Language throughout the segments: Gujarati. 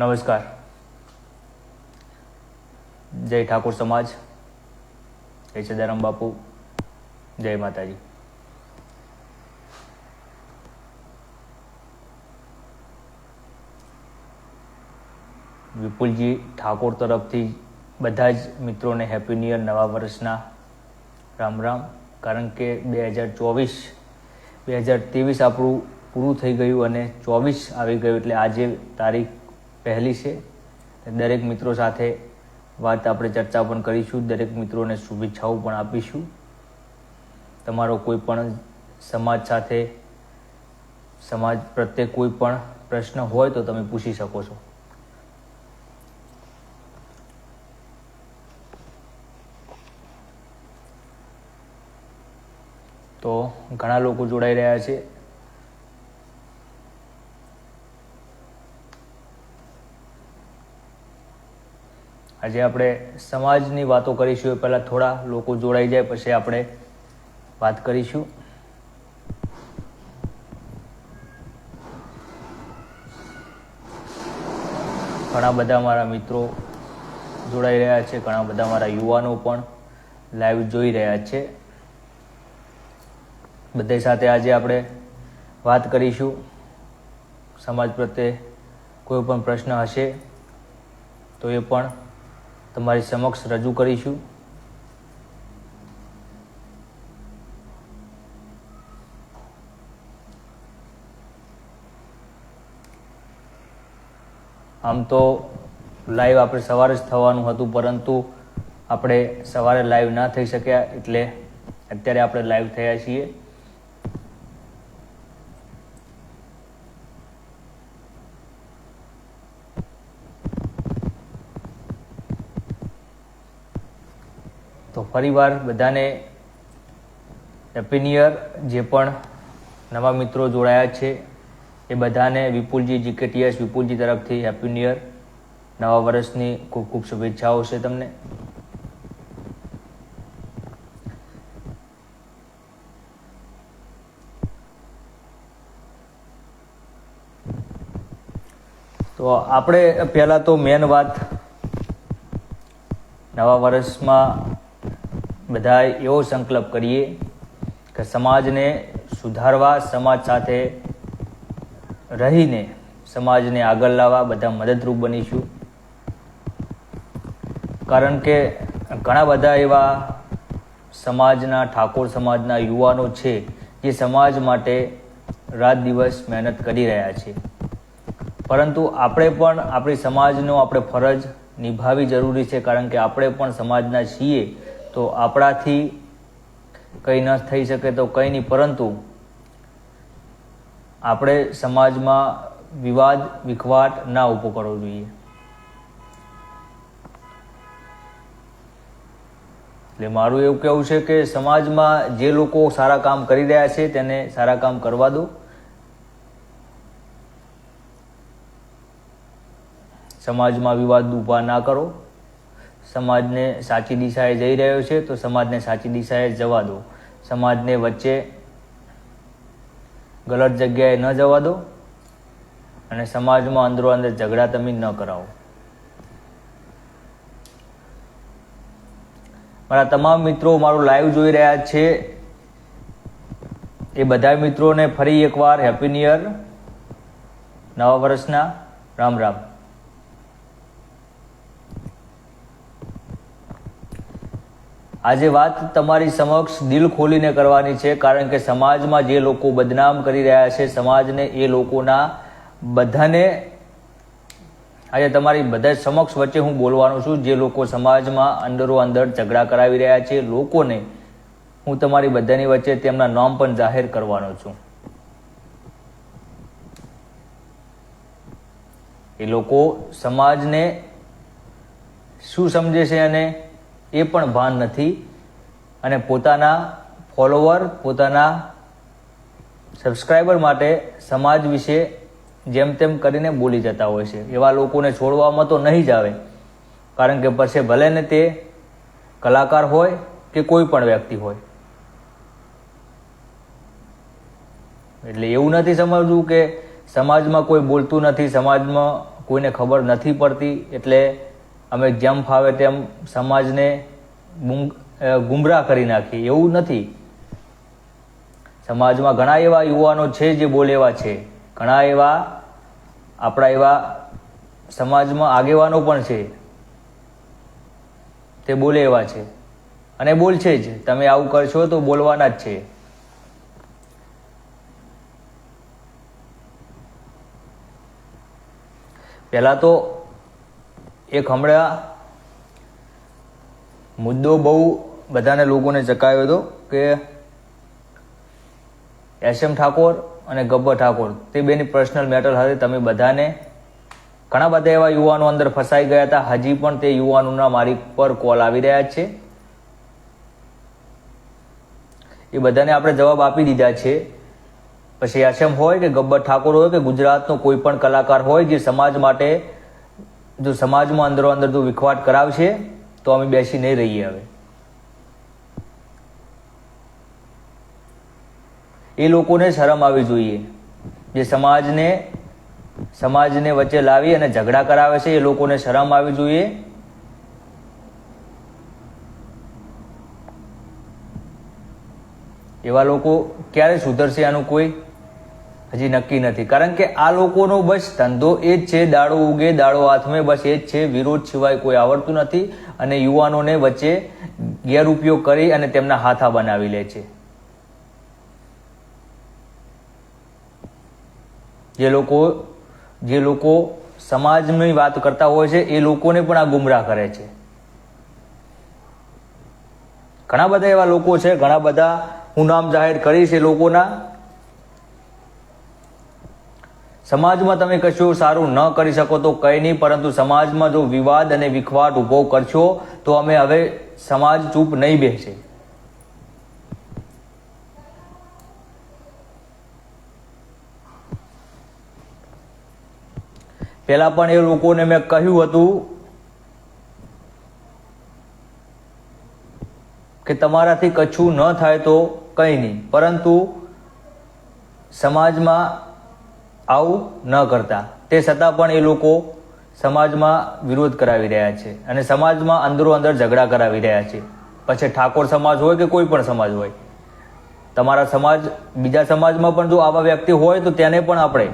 નમસ્કાર. જય ઠાકોર સમાજ. જય સદારામ બાપુ. જય માતાજી. વિપુલજી ઠાકોર તરફથી બધા જ મિત્રોને હેપી ન્યુ યર નવા વર્ષના. રામ રામ. કારણ કે બે હજાર ચોવીસ, બે હજાર ત્રેવીસ આપણું પૂરું થઈ ગયું અને ચોવીસ આવી ગયું એટલે આજે તારીખ પહેલી છે. દરેક મિત્રો સાથે વાત આપણે ચર્ચા પણ કરીશું. દરેક મિત્રોને શુભેચ્છાઓ પણ આપીશું. તમારો કોઈ પણ સમાજ સાથે, સમાજ પ્રત્યે કોઈ પણ પ્રશ્ન હોય તો તમે પૂછી શકો છો. તો ઘણા લોકો જોડાઈ રહ્યા છે. આજે આપણે સમાજની વાતો કરીશું એ પહેલાં થોડા લોકો જોડાઈ જાય, પછી આપણે વાત કરીશું. ઘણા બધા મારા મિત્રો જોડાઈ રહ્યા છે, ઘણા બધા મારા યુવાનો પણ લાઈવ જોઈ રહ્યા છે. બધા સાથે આજે આપણે વાત કરીશું. સમાજ પ્રત્યે કોઈ પણ પ્રશ્ન હશે તો એ પણ તમારી સમક્ષ રજૂ કરીશું. આમ તો લાઈવ આપણે સવારે જ થવાનું હતું, પરંતુ આપણે સવારે લાઈવ ના થઈ શક્યા, એટલે અત્યારે આપણે લાઈવ થયા છીએ. ફરીવાર બધાને હેપી ન્યુ જે પણ નવા મિત્રો જોડાયા છે, એ બધાને વિપુલજી જીકેટીએસ વિપુલજી તરફથી હેપી ન્યુ નવા વર્ષની ખૂબ ખૂબ શુભેચ્છાઓ છે તમને. તો આપણે પહેલાં તો મેન વાત નવા વર્ષમાં બધા એવો સંકલ્પ કરીએ કે સમાજને સુધારવા, સમાજ સાથે રહીને સમાજને આગળ લાવવા બધા મદદરૂપ બનીશું. કારણ કે ઘણા બધા એવા સમાજના, ઠાકોર સમાજના યુવાનો છે જે સમાજ માટે રાત દિવસ મહેનત કરી રહ્યા છે. પરંતુ આપણે પણ આપણી સમાજનો આપણે ફરજ નિભાવી જરૂરી છે, કારણ કે આપણે પણ સમાજના છીએ તો આપણાથી કંઈ ન થઈ શકે તો કંઈ નહીં, પરંતુ આપણે સમાજમાં વિવાદ, વિખવાટ ના ઊભો કરવો જોઈએ. એટલે મારું એવું કહેવું છે કે સમાજમાં જે લોકો સારા કામ કરી રહ્યા છે તેને સારા કામ કરવા દો. સમાજમાં વિવાદ ઊભા ના કરો. સમાજને સાચી દિશાએ જઈ રહ્યો છે, તો સમાજને સાચી દિશાએ જવા દો. સમાજને વચ્ચે ગલત જગ્યાએ ન જવા દો અને સમાજમાં અંદરો અંદર ઝઘડા તમે ન કરાવો. મારા તમામ મિત્રો મારું લાઈવ જોઈ રહ્યા છે. એ બધા મિત્રોને ફરી એકવાર હેપી ન્યુ યર નવા વર્ષના રામ રામ. આજે વાત તમારી સમક્ષ દિલ ખોલીને કરવાની છે, કારણ કે સમાજમાં જે લોકો બદનામ કરી રહ્યા છે, સમાજને એ લોકોના બધાને આજે તમારી બધા સમક્ષ વચ્ચે હું બોલવાનો છું. જે લોકો સમાજમાં અંદરો અંદર ઝઘડા કરાવી રહ્યા છે, લોકોને હું તમારી બધાની વચ્ચે તેમના નામ પણ જાહેર કરવાનો છું. એ લોકો સમાજને શું સમજે છે અને એ પણ ભાન નથી. અને પોતાના ફોલોવર, પોતાના સબસ્ક્રાઈબર માટે સમાજ વિશે જેમ તેમ કરીને બોલી જતા હોય છે. એવા લોકોને છોડવામાં તો નહીં જ આવે. કારણ કે પછી ભલે ને તે કલાકાર હોય કે કોઈ પણ વ્યક્તિ હોય. એટલે એવું નથી સમજવું કે સમાજમાં કોઈ બોલતું નથી, સમાજમાં કોઈને ખબર નથી પડતી. એટલે અમે જેમ ફાવે તેમ સમાજને ગુમ- ગુમરાહ કરી નાખીએ. એવું નથી. સમાજમાં ઘણા એવા યુવાનો છે જે બોલેવા છે. ઘણા એવા આપણા એવા સમાજમાં આગેવાનો પણ છે. તે બોલે એવા છે. અને બોલશે જ. તમે આવું કરશો તો બોલવાના જ છે. પહેલાં તો એક હમણાં મુદ્દો બહુ બધાને લોકોને ચકાવ્યો હતો કે એસ ઠાકોર અને ગબ્બર ઠાકોર, તે બેની પર્સનલ મેટર હતી તમે બધાને ઘણા બધા એવા યુવાનો અંદર ફસાઈ ગયા હતા. હજી પણ તે યુવાનોના મારી પર કોલ આવી રહ્યા છે. એ બધાને આપણે જવાબ આપી દીધા છે. પછી એસએમ હોય કે ગબ્બર ઠાકોર હોય કે ગુજરાતનો કોઈ પણ કલાકાર હોય જે સમાજ માટે જો સમાજમાં અંદરો અંદર જો વિખવાટ કરાવશે, તો અમે બેસી નહીં રહીએ હવે. એ લોકોને શરમ આવી જોઈએ. જે સમાજને સમાજને વચ્ચે લાવી અને ઝઘડા કરાવે છે, એ લોકોને શરમ આવી જોઈએ. એવા લોકો ક્યારે સુધરશે આનું કોઈ? હજી નક્કી નથી. કારણ કે આ લોકોનો બસ ધંધો એ જ છે, દાડો ઉગે, દાડો હાથમે બસ એ જ છે. વિરોધ સિવાય કોઈ આવડતું નથી અને યુવાનોને વચ્ચે ગેરઉપયોગ કરી અને તેમના હાથા બનાવી લે છે. જે લોકો જે લોકો સમાજની વાત કરતા હોય છે, એ લોકોને પણ આ ગુમરાહ કરે છે. ઘણા બધા એવા લોકો છે, ઘણા બધા હું નામ જાહેર કરીશ એ લોકોના સમાજમાં તમે કશું સારું ન કરી શકો તો કંઈ નહીં, પરંતુ સમાજમાં જો વિવાદ અને વિખવાટ ઊભો કરશો, તો અમે હવે સમાજ ચૂપ નહીં બેસે પહેલા પણ એ લોકોને મેં કહ્યું હતું કે તમારાથી કચ્છું ન થાય તો કંઈ નહીં, પરંતુ સમાજમાં આવું ન કરતા. તે છતાં પણ એ લોકો સમાજમાં વિરોધ કરાવી રહ્યા છે અને સમાજમાં અંદરો અંદર ઝઘડા કરાવી રહ્યા છે. પછી ઠાકોર સમાજ હોય કે કોઈ પણ સમાજ હોય. તમારા સમાજ, બીજા સમાજમાં પણ જો આવા વ્યક્તિ હોય તો તેને પણ આપણે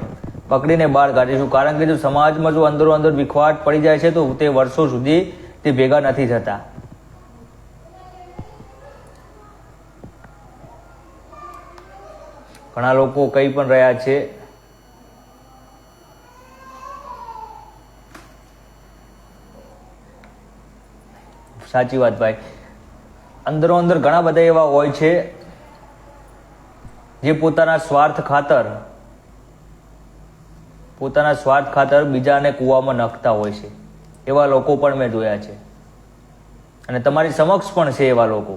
પકડીને બહાર કાઢીશું. કારણ કે જો સમાજમાં જો અંદરો અંદર વિખવાટ પડી જાય છે તો તે વર્ષો સુધી તે ભેગા નથી થતા. ઘણા લોકો કંઈ પણ રહ્યા છે સાચી વાત ભાઈ. અંદરો અંદર ઘણા બધા એવા હોય છે જે પોતાના સ્વાર્થ ખાતર, પોતાના સ્વાર્થ ખાતર બીજાને કૂવામાં નાખતા હોય છે. એવા લોકો પણ મેં જોયા છે. અને તમારી સમક્ષ પણ છે એવા લોકો.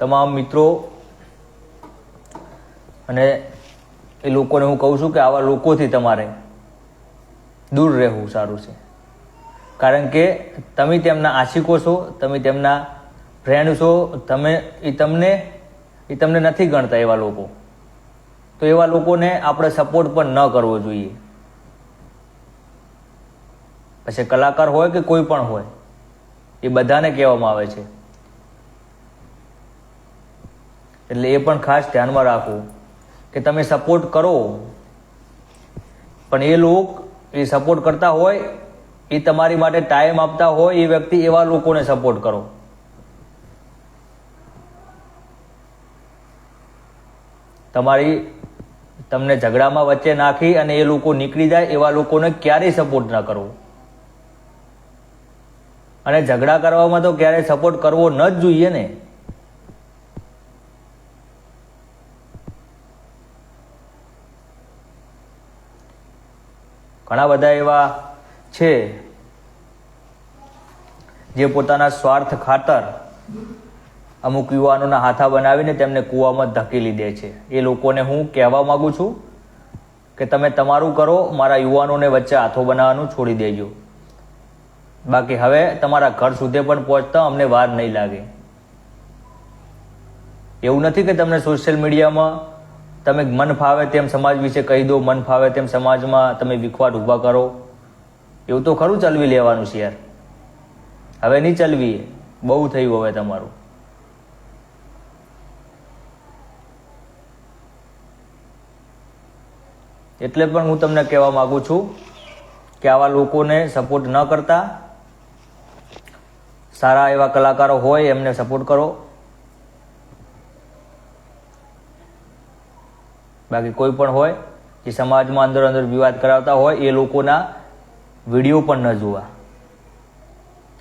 તમામ મિત્રો અને એ લોકોને હું કહું છું કે આવા લોકોથી તમારે દૂર રહેવું સારું છે. કારણ કે તમે તેમના આશિકો છો, તમે તેમના ફ્રેન્ડ છો, તમે એ તમને એ તમને નથી ગણતા એવા લોકો. તો એવા લોકોને આપણે સપોર્ટ પણ ન કરવો જોઈએ. પછી કલાકાર હોય કે કોઈ પણ હોય, એ બધાને કહેવામાં આવે છે. એટલે એ પણ ખાસ ધ્યાનમાં રાખવું. કે તમે સપોર્ટ કરો. પણ એ લોકો, એ સપોર્ટ કરતા હોય, એ તમારી માટે ટાઈમ આપતા હોય, એ વ્યક્તિ એવા લોકોને સપોર્ટ કરો. તમારી, તમને ઝઘડામાં વચ્ચે નાખી અને એ લોકો નીકળી જાય, એવા લોકોને ક્યારેય સપોર્ટ ન કરવો અને ઝઘડા કરવામાં તો ક્યારેય સપોર્ટ કરવો ન જ જોઈએ ને. ઘણા બધા એવા છે જે પોતાના સ્વાર્થ ખાતર અમુક યુવાનોના હાથા બનાવીને તેમને કૂવામાં ધકેલી દે છે. એ લોકોને હું કહેવા માગું છું કે તમે તમારું કરો, મારા યુવાનોને વચ્ચે હાથો બનાવવાનું છોડી દેજો. બાકી હવે તમારા ઘર સુધી પણ પહોંચતા અમને વાર નહીં લાગે. એવું નથી કે તમને સોશિયલ મીડિયામાં તમે મન ફાવે તેમ સમાજ વિશે કહી દો, મન ફાવે તેમ સમાજમાં તમે વિખવાટ ઊભા કરો. એવું તો ખરું ચલવી લેવાનું છે યાર. હવે નહીં ચલવી બહુ થયું હવે તમારું. એટલે પણ હું તમને કહેવા માગું છું કે આવા લોકોને સપોર્ટ ન કરતા. સારા એવા કલાકારો હોય, એમને સપોર્ટ કરો. બાકી કોઈ પણ હોય જે સમાજમાં અંદર અંદર વિવાદ કરાવતા હોય, એ લોકોના વીડિયો પણ ન જોવા.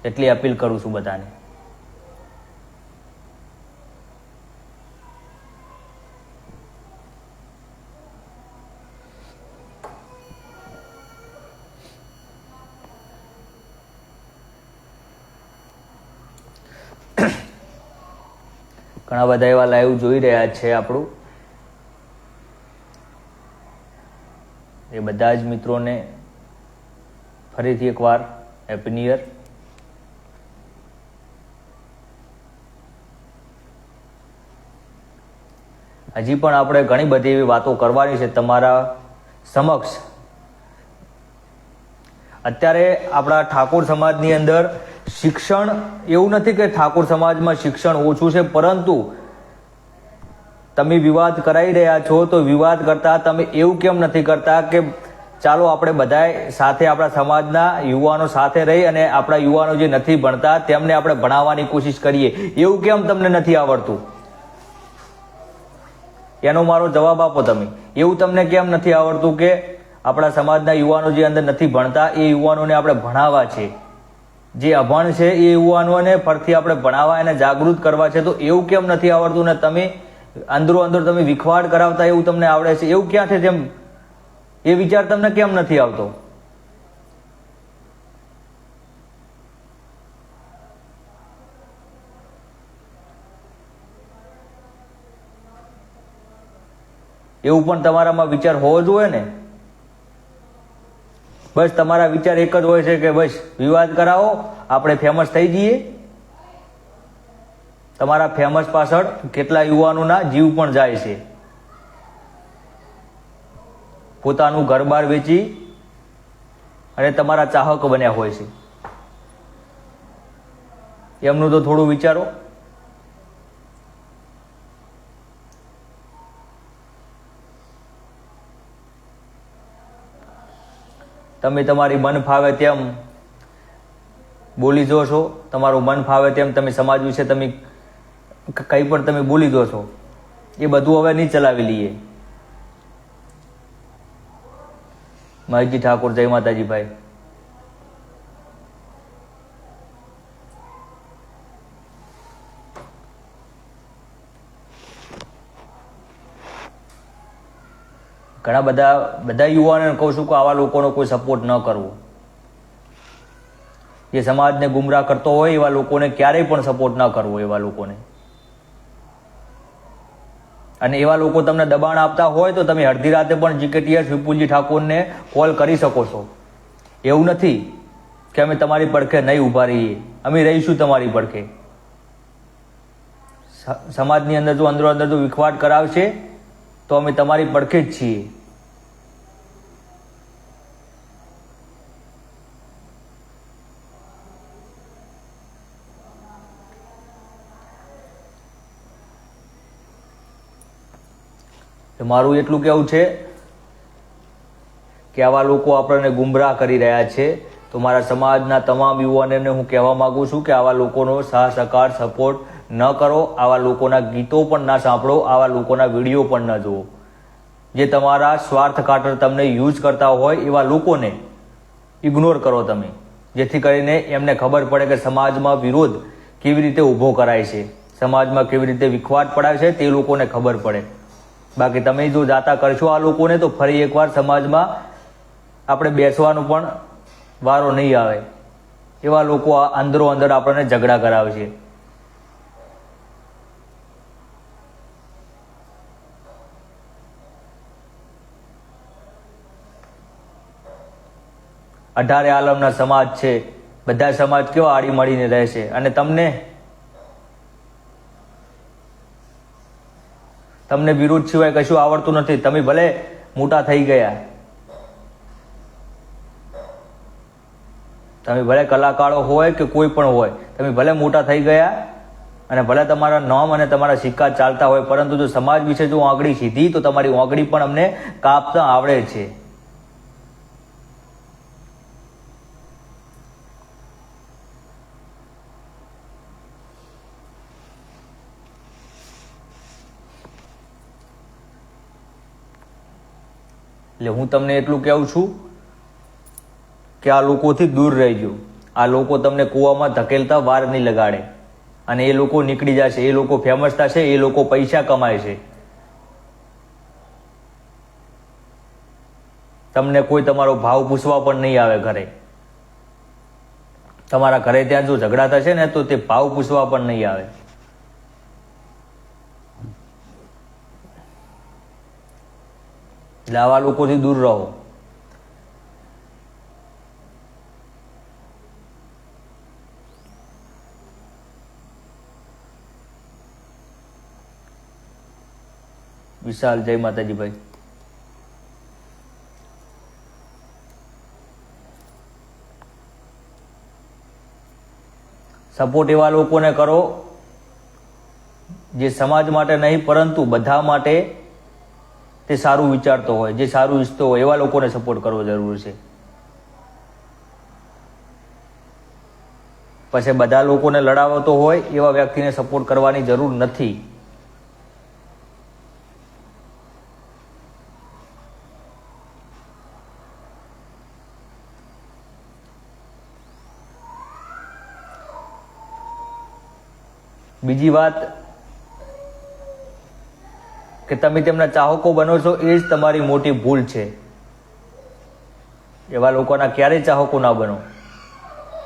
એટલી અપીલ કરું છું બધાને. ઘણા બધા એવા લાઈવ જોઈ રહ્યા છે આપણું. એ બધા જ મિત્રોને ફરીથી એકવાર હેપી ન્યુ યર હજી પણ આપણે ઘણી બધી એવી વાતો કરવાની છે તમારા સમક્ષ. અત્યારે આપણા ઠાકોર સમાજની અંદર શિક્ષણ એવું નથી કે ઠાકોર સમાજમાં શિક્ષણ ઓછું છે, પરંતુ તમે વિવાદ કરાવી રહ્યા છો તો વિવાદ કરતા તમે એવું કેમ નથી કરતા કે ચાલો આપણે બધાએ સાથે આપણા સમાજના યુવાનો સાથે રહી અને આપણા યુવાનો જે નથી ભણતા તેમને આપણે ભણાવવાની કોશિશ કરીએ. એવું કેમ તમને નથી આવડતું? એનો મારો જવાબ આપો તમે. એવું તમને કેમ નથી આવડતું કે આપણા સમાજના યુવાનો જે અંદર નથી ભણતા એ યુવાનોને આપણે ભણાવવા છે? જે અભણ છે એ યુવાનોને ફરથી આપણે ભણાવવા અને જાગૃત કરવા છે તો એવું કેમ નથી આવડતું ને તમે અંદરો અંદર તમે વિખવાડ કરાવતા એવું તમને આવડે છે? એવું ક્યાં છે જેમ? એ વિચાર તમને કેમ નથી આવતો? એવું પણ તમારામાં વિચાર હોવો જોઈએ ને? બસ તમારા વિચાર એક જ હોય છે કે બસ વિવાદ કરાવો, આપણે ફેમસ થઈ જઈએ. તમારા ફેમસ પાછળ કેટલા યુવાનોના જીવ પણ જાય છે. પોતાનું ઘર-બાર વેચી અને તમારા ચાહક બન્યા હોય છે. એમનું તો થોડું વિચારો. તમે તમારી મન ફાવે તેમ બોલી જો છો, તમારું મન ફાવે તેમ તમે સમાજ વિશે તમે કંઈ પણ તમે બોલી દો છો, એ બધું હવે નહીં ચલાવી લઈએ. મહેશજી ઠાકોર, જય માતાજી ભાઈ. ઘણા બધા બધા યુવાનોને કહું છું કે આવા લોકોનો કોઈ સપોર્ટ ન કરવો. જે સમાજને ગુમરાહ કરતો હોય એવા લોકોને ક્યારેય પણ સપોર્ટ ન કરવો એવા લોકોને. અને એવા લોકો તમને દબાણ આપતા હોય તો તમે અડધી રાતે પણ જીકેટીએસ વિપુલજી ઠાકોરને કોલ કરી શકો છો. એવું નથી કે અમે તમારી પડખે નહીં ઊભા રહીએ. અમે રહીશું તમારી પડખે. સમાજની અંદર જો અંદરો અંદર જો વિખવાટ કરાવશે, તો અમે તમારી પડખે જ છીએ. મારું એટલું કેવું છે કે આવા લોકો આપણને ગુમરાહ કરી રહ્યા છે. તો મારા સમાજના તમામ યુવાનોને હું કહેવા માગું છું કે આવા લોકોનો સાહ સહકાર, સપોર્ટ ન કરો. આવા લોકોના ગીતો પણ ના સાંભળો. આવા લોકોના વીડિયો પણ ન જુઓ. જે તમારા સ્વાર્થ ખાતર તમને યુઝ કરતા હોય એવા લોકોને ઇગ્નોર કરો તમે. જેથી કરીને એમને ખબર પડે કે સમાજમાં વિરોધ કેવી રીતે ઊભો કરાય છે. સમાજમાં કેવી રીતે વિખવાટ પડાય છે તે લોકોને ખબર પડે. બાકી તમે જો જાતા કરશો આ લોકોને, તો ફરી એકવાર સમાજમાં આપણે બેસવાનું પણ વારો નહીં આવે. એવા લોકો અંદરો અંદર આપણને ઝઘડા કરાવે છે. અઢારે આલમના સમાજ છે. બધા સમાજ કેવા આડી મળીને રહેશે? અને તમને તમને વિરોધ સિવાય કશું આવડતું નથી. તમે ભલે મોટા થઈ ગયા. તમે ભલે કલાકારો હોય કે કોઈ પણ હોય, તમે ભલે મોટા થઈ ગયા અને ભલે તમારા નામ અને તમારા સિક્કા ચાલતા હોય, પરંતુ જો સમાજ વિશે જો આંગળી સીધી, તો તમારી આંગળી પણ અમને કાપતા આવડે છે. એટલે હું તમને એટલું કહેવું છું કે આ લોકોથી દૂર રહેજો. આ લોકો તમને કૂવામાં ધકેલતા વાર નહીં લગાડે. અને એ લોકો નીકળી જશે, એ લોકો ફેમસ થશે, એ લોકો પૈસા કમાય છે તમને કોઈ તમારો ભાવ પૂછવા પણ નહીં આવે ઘરે. તમારા ઘરે ત્યાં જો ઝઘડા થશે ને તો તે ભાવ પૂછવા પણ નહીં આવે. એટલે આવા લોકોથી દૂર રહો. વિશાલ, જય માતાજી ભાઈ. સપોર્ટ એવા લોકોને કરો જે સમાજ માટે નહીં, પરંતુ બધા માટે તે સારું વિચારતો હોય, જે સારું ઈચ્છતો હોય, એવા લોકોને સપોર્ટ કરવો જરૂર છે. પછી બધા લોકોને લડાવતો હોય, એવા વ્યક્તિને સપોર્ટ કરવાની જરૂર નથી. બીજી વાત કે તમે તેમના ચાહકો બનો છો, એ જ તમારી મોટી ભૂલ છે. એવા લોકોના ક્યારેય ચાહકો ના બનો.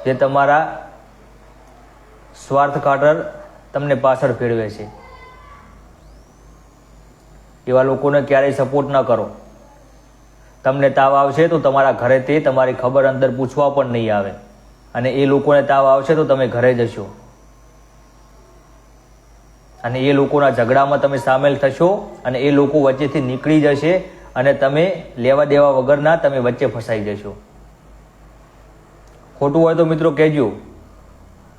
જે તમારા સ્વાર્થ ખાતર તમને પાછળ ફેરવે છે. એવા લોકોને ક્યારેય સપોર્ટ ન કરો. તમને તાવ આવશે તો તમારા ઘરે તે તમારી ખબર અંદર પૂછવા પણ નહીં આવે. અને એ લોકોને તાવ આવશે તો તમે ઘરે જશો અને એ લોકોના ઝઘડામાં તમે સામેલ થશો અને એ લોકો વચ્ચેથી નીકળી જશે અને તમે લેવા દેવા વગરના તમે વચ્ચે ફસાઈ જશો. ખોટું હોય તો મિત્રો કહેજો.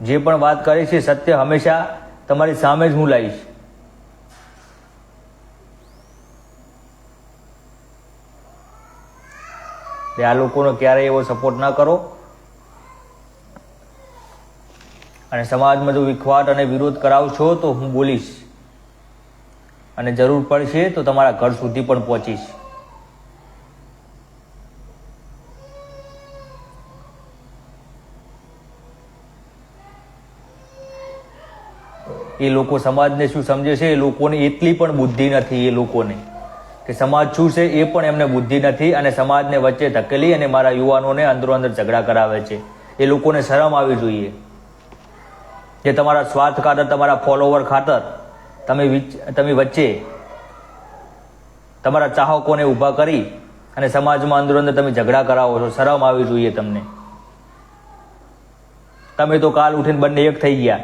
જે પણ વાત કરે છે સત્ય હંમેશા તમારી સામે જ હું લાવીશ. એટલે આ લોકોનો ક્યારેય એવો સપોર્ટ ના કરો. અને સમાજમાં જો વિખવાટ અને વિરોધ કરાવશો તો હું બોલીશ. અને જરૂર પડશે તો તમારા ઘર સુધી પણ પહોંચીશ. એ લોકો સમાજને શું સમજે છે? એ લોકોને એટલી પણ બુદ્ધિ નથી એ લોકોને. કે સમાજ શું છે એ પણ એમને બુદ્ધિ નથી અને સમાજને વચ્ચે ધકેલી અને મારા યુવાનોને અંદરો અંદર ઝઘડા કરાવે છે. એ લોકોને શરમ આવી જોઈએ. જે તમારા સ્વાર્થ ખાતર, તમારા ફોલોવર ખાતર, તમે તમે વચ્ચે તમારા ચાહકોને ઊભા કરી અને સમાજમાં અંદરો અંદર તમે ઝઘડા કરાવો છો. શરમ આવી જોઈએ તમને. તમે તો કાલ ઉઠીને બંને એક થઈ ગયા.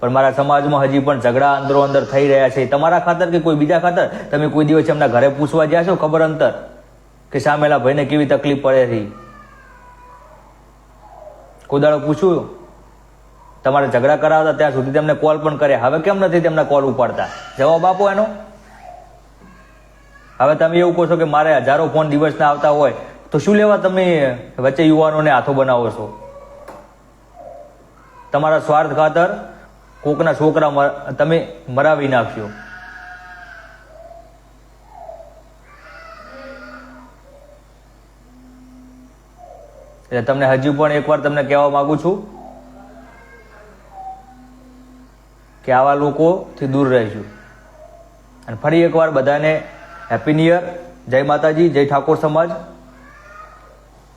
પણ મારા સમાજમાં હજી પણ ઝઘડા અંદરો અંદર થઈ રહ્યા છે. તમારા ખાતર કે કોઈ બીજા ખાતર? તમે કોઈ દિવસ એમના ઘરે પૂછવા ગયા છો ખબર અંતર? કે સામેલા ભાઈને કેવી તકલીફ પડે છે? કોઈ દાડો પૂછ્યું? તમારે ઝઘડા કરાવતા ત્યાં સુધી તેમને કોલ પણ કર્યા. હવે કેમ નથી તેમના કોલ ઉપાડતા? જવાબ આપો એનો. હવે તમે એવું કહો છો કે મારે હજારો ફોન દિવસના આવતા હોય, તો શું લેવા તમે વચ્ચે યુવાનોને હાથો બનાવો છો? તમારા સ્વાર્થ ખાતર કોકના છોકરા તમે મરાવી નાખશો એટલે તમને હજુ પણ એકવાર તમને કહેવા માગું છું કે આવા લોકોથી દૂર રહેજો. અને ફરી એકવાર બધાને હેપી ન્યુ યર જય માતાજી, જય ઠાકોર સમાજ.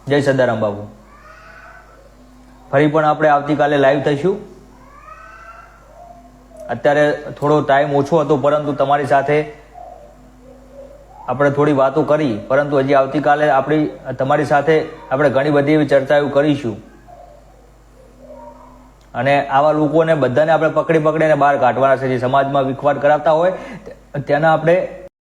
જય સદારામ બાબુ. ફરી પણ આપણે આવતીકાલે લાઈવ થઈશું. અત્યારે થોડો ટાઈમ ઓછો હતો, પરંતુ તમારી સાથે આપણે થોડી વાતો કરી. પરંતુ હજી આવતીકાલે આપણી, તમારી સાથે આપણે ઘણી બધી એવી ચર્ચાઓ કરીશું. અને આવા લોકોને બધાને આપણે પકડી પકડીને બહાર કાઢવાના છે, જે સમાજમાં વિખવાટ કરાવતા હોય, તેના આપણે